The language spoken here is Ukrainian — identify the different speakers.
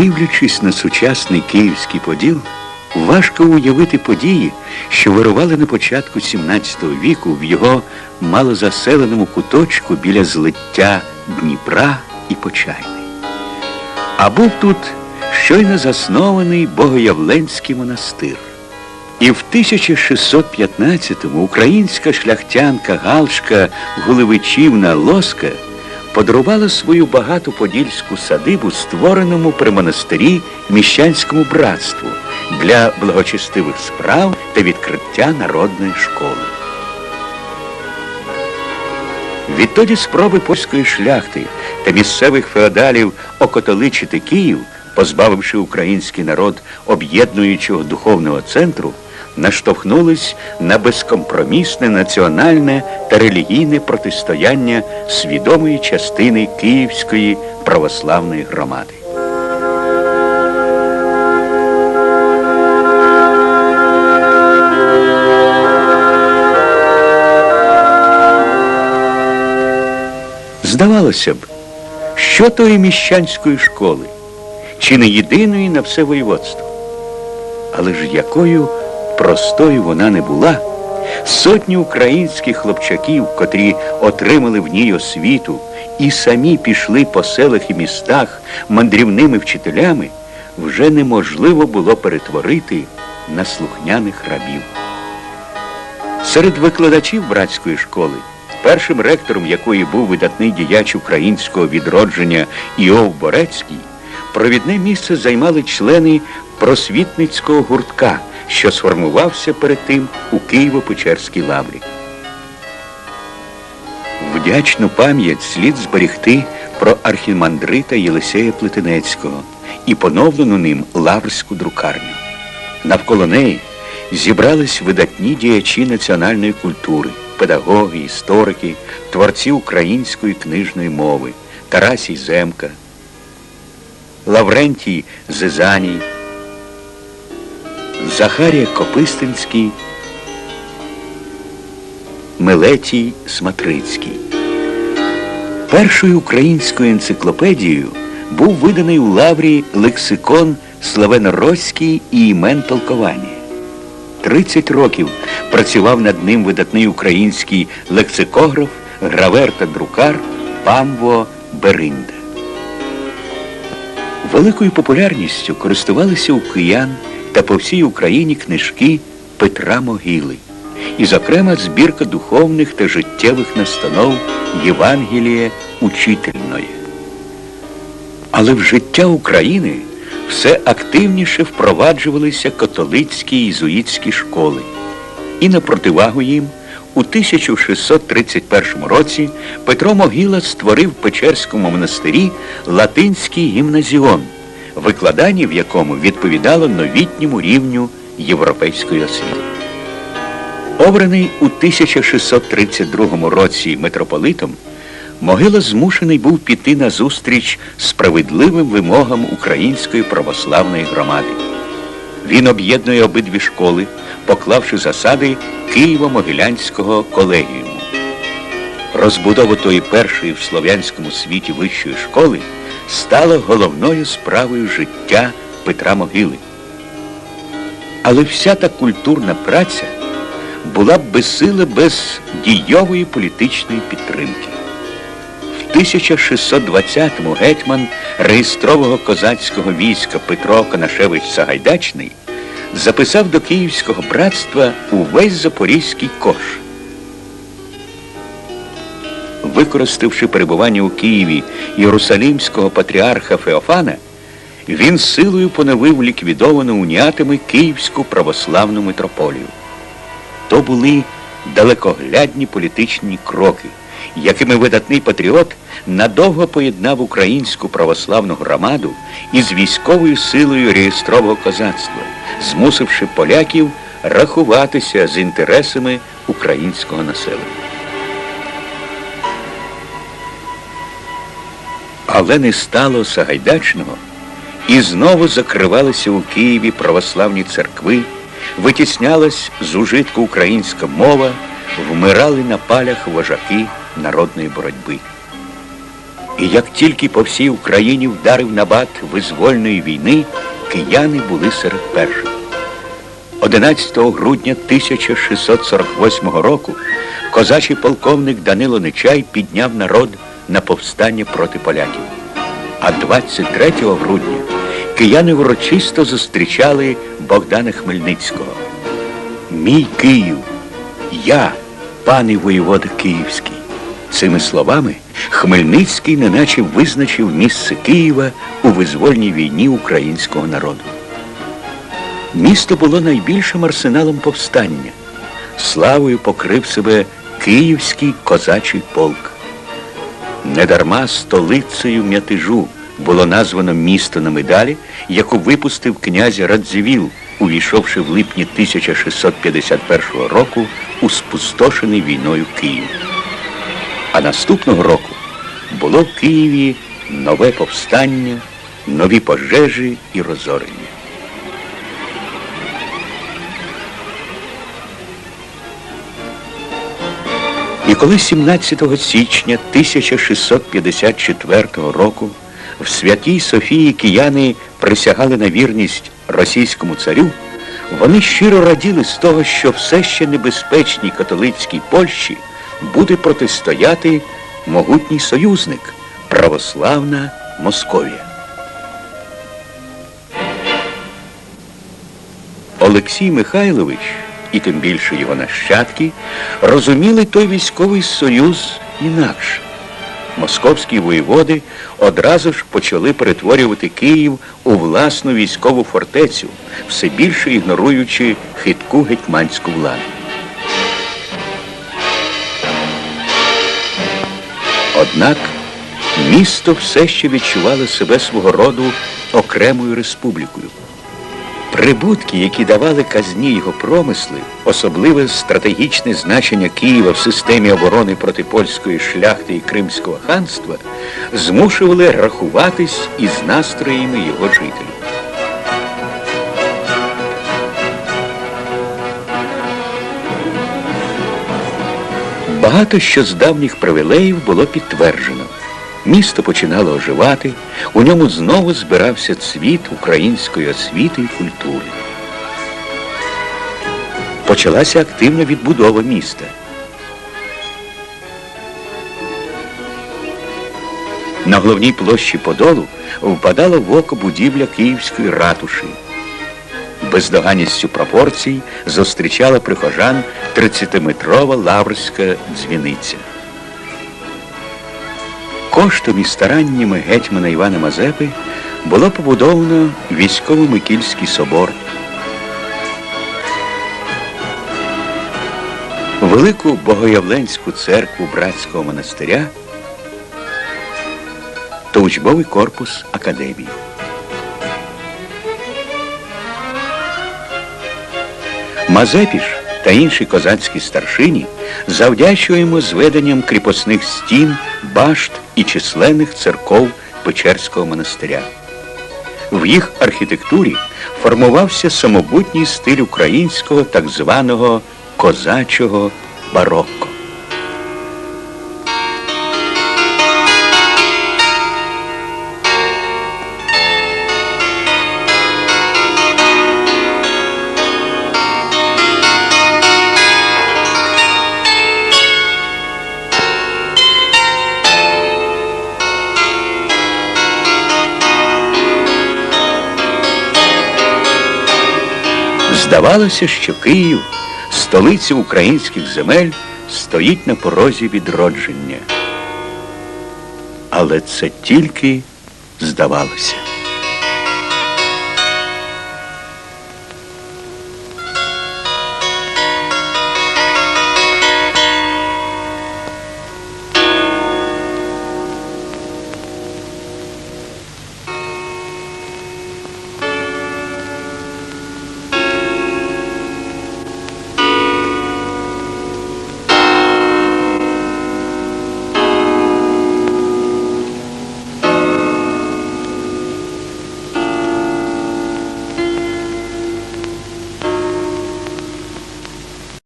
Speaker 1: Дивлячись на сучасний Київський поділ, важко уявити події, що вирували на початку XVII віку в його малозаселеному куточку біля злиття Дніпра і Почайни. А був тут щойно заснований Богоявленський монастир. І в 1615-му українська шляхтянка Галшка Гулевичівна Лоска подарувала свою багату подільську садибу створеному при монастирі міщанському братству для благочестивих справ та відкриття народної школи. Відтоді спроби польської шляхти та місцевих феодалів окатоличити Київ, позбавивши український народ об'єднуючого духовного центру, наштовхнулись на безкомпромісне національне та релігійне протистояння свідомої частини Київської православної громади. Здавалося б, що тої міщанської школи, чи не єдиної на все воєводство. Але ж якою простою вона не була, сотні українських хлопчаків, котрі отримали в ній освіту і самі пішли по селах і містах мандрівними вчителями, вже неможливо було перетворити на слухняних рабів. Серед викладачів братської школи, першим ректором якої був видатний діяч українського відродження Іов Борецький, провідне місце займали члени просвітницького гуртка, що сформувався перед тим у Києво-Печерській лаврі. Вдячну пам'ять слід зберігти про архімандрита Єлисея Плетенецького і поновлену ним лаврську друкарню. Навколо неї зібрались видатні діячі національної культури, педагоги, історики, творці української книжної мови, Тарасій Земка, Лаврентій Зизаній, Захарія Копистинський, Мелетій Сматрицький. Першою українською енциклопедією був виданий у лаврі лексикон Славеноросський і імен толковання. 30 років працював над ним видатний український лексикограф, гравер та друкар Памво Беринда. Великою популярністю користувалися у киян та по всій Україні книжки Петра Могили, і, зокрема, збірка духовних та життєвих настанов Євангелія Учительної. Але в життя України все активніше впроваджувалися католицькі єзуїтські школи. І на противагу їм у 1631 році Петро Могила створив в Печерському монастирі латинський гімназіон, викладання в якому відповідало новітньому рівню європейської освіти. Обраний у 1632 році митрополитом, Могила змушений був піти на зустріч справедливим вимогам української православної громади. Він об'єднує обидві школи, поклавши засади Києво-Могилянського колегіуму. Розбудова тої першої в слов'янському світі вищої школи стала головною справою життя Петра Могили. Але вся та культурна праця була б безсила без дійової політичної підтримки. В 1620-му гетьман реєстрового козацького війська Петро Конашевич Сагайдачний записав до Київського братства увесь Запорізький кош. Використавши перебування у Києві Єрусалімського патріарха Феофана, він силою поновив ліквідовану уніатами Київську православну митрополію. То були далекоглядні політичні кроки, якими видатний патріот надовго поєднав українську православну громаду із військовою силою реєстрового козацтва, змусивши поляків рахуватися з інтересами українського населення. Але не стало Сагайдачного, і знову закривалися у Києві православні церкви, витіснялась з ужитку українська мова, вмирали на палях вожаки народної боротьби. І як тільки по всій Україні вдарив набат визвольної війни, кияни були серед перших. 11 грудня 1648 року козачий полковник Данило Нечай підняв народ на повстання проти поляків. А 23 грудня кияни урочисто зустрічали Богдана Хмельницького. Мій Київ, я, пане воєвода Київський. Цими словами Хмельницький неначе визначив місце Києва у визвольній війні українського народу. Місто було найбільшим арсеналом повстання. Славою покрив себе Київський козачий полк. Недарма столицею м'ятежу було названо місто на медалі, яку випустив князь Радзивіл, увійшовши в липні 1651 року у спустошений війною Київ. А наступного року було в Києві нове повстання, нові пожежі і розорення. І коли 17 січня 1654 року в Святій Софії кияни присягали на вірність російському царю, вони щиро раділи з того, що все ще небезпечній католицькій Польщі буде протистояти могутній союзник православна Московія. Олексій Михайлович, і тим більше його нащадки, розуміли той військовий союз інакше. Московські воєводи одразу ж почали перетворювати Київ у власну військову фортецю, все більше ігноруючи хитку гетьманську владу. Однак місто все ще відчувало себе свого роду окремою республікою. Прибутки, які давали казні його промисли, особливе стратегічне значення Києва в системі оборони проти польської шляхти і Кримського ханства, змушували рахуватись із настроями його жителів. Багато що з давніх привілеїв було підтверджено. Місто починало оживати, у ньому знову збирався цвіт української освіти і культури. Почалася активна відбудова міста. На головній площі Подолу впадала в око будівля Київської ратуші. Бездоганністю пропорцій зустрічала прихожан 30-метрова лаврська дзвіниця. Коштом і стараннями гетьмана Івана Мазепи було побудовано військово-Микільський собор. Велику Богоявленську церкву братського монастиря та учбовий корпус академії. Мазепіш та інші козацькі старшині завдячуємо зведенням кріпосних стін, башт і численних церков Печерського монастиря. В їх архітектурі формувався самобутній стиль українського так званого козачого барокко. Здавалося, що Київ, столиця українських земель, стоїть на порозі відродження. Але це тільки здавалося.